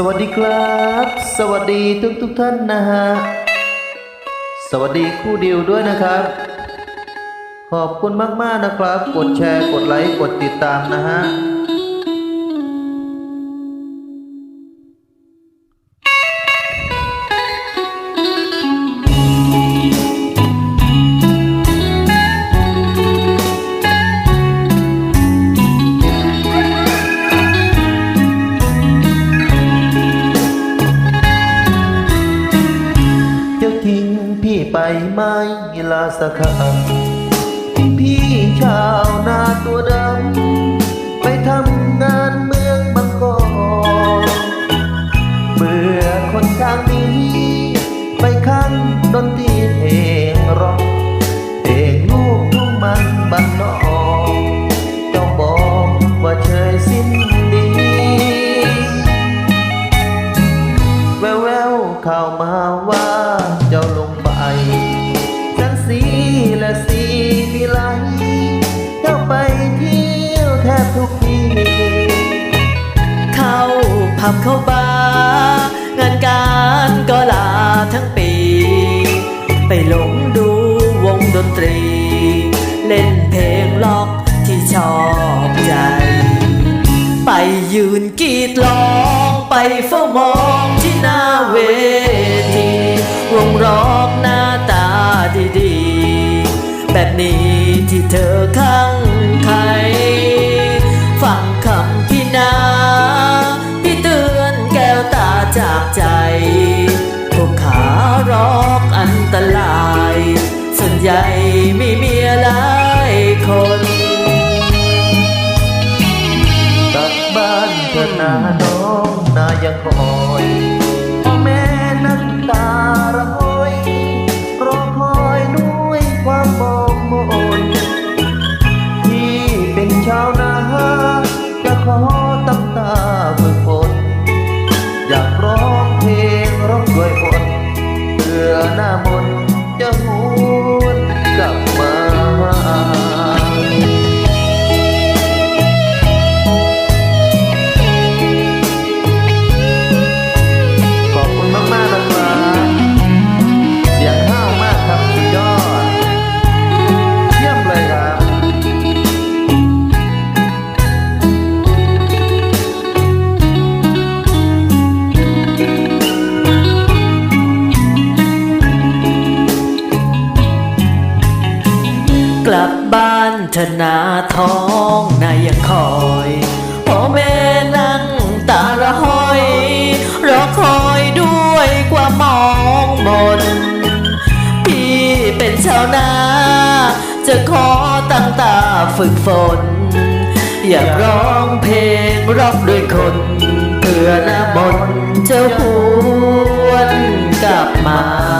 สวัสดีครับ สวัสดีทุกทุกท่านนะฮะ สวัสดีคู่ดิวด้วยนะครับ ขอบคุณมาก ๆ นะครับ กดแชร์ กดไลค์ กดติดตามนะฮะ พี่ไปไม่ลาสักคำพี่ชาวนาตัวดำ ไปทำงานเมืองบางกอกเบื่อคนทางนี้ ไปข้างดนตรีเพลงร็อกเพลงลูกทุ่งมันบ้านนอกเจ้าบอกว่าเชยสิ้นดีแววแววๆข่าวมาว่า บเข้าบางานการก็ลาทั้งปี ไปหลงดูวงดนตรี เล่นเพลงล็อกที่ชอบใจ ไปยืนกรีดร้องไปเฝ้ามองที่หน้าเวทีวงร็อกหน้าตาดีๆ แบบนี้ที่เธอข้าง จากใจ พวกขาร็อกอันตราย ส่วนใหญ่ไม่มีหลายคนตักบ้านเถิดนาน้องนายังคอย บ้านเธนาท้องนายังคอยพ่อแม่นั่งตาระห้อยรอคอยด้วยความมองมน พี่เป็นชาวนา จะขอตั้งตาฝึกฝน อยากร้องเพลงร็อกด้วยคน เพื่อหน้ามนต์จะหวนกลับมา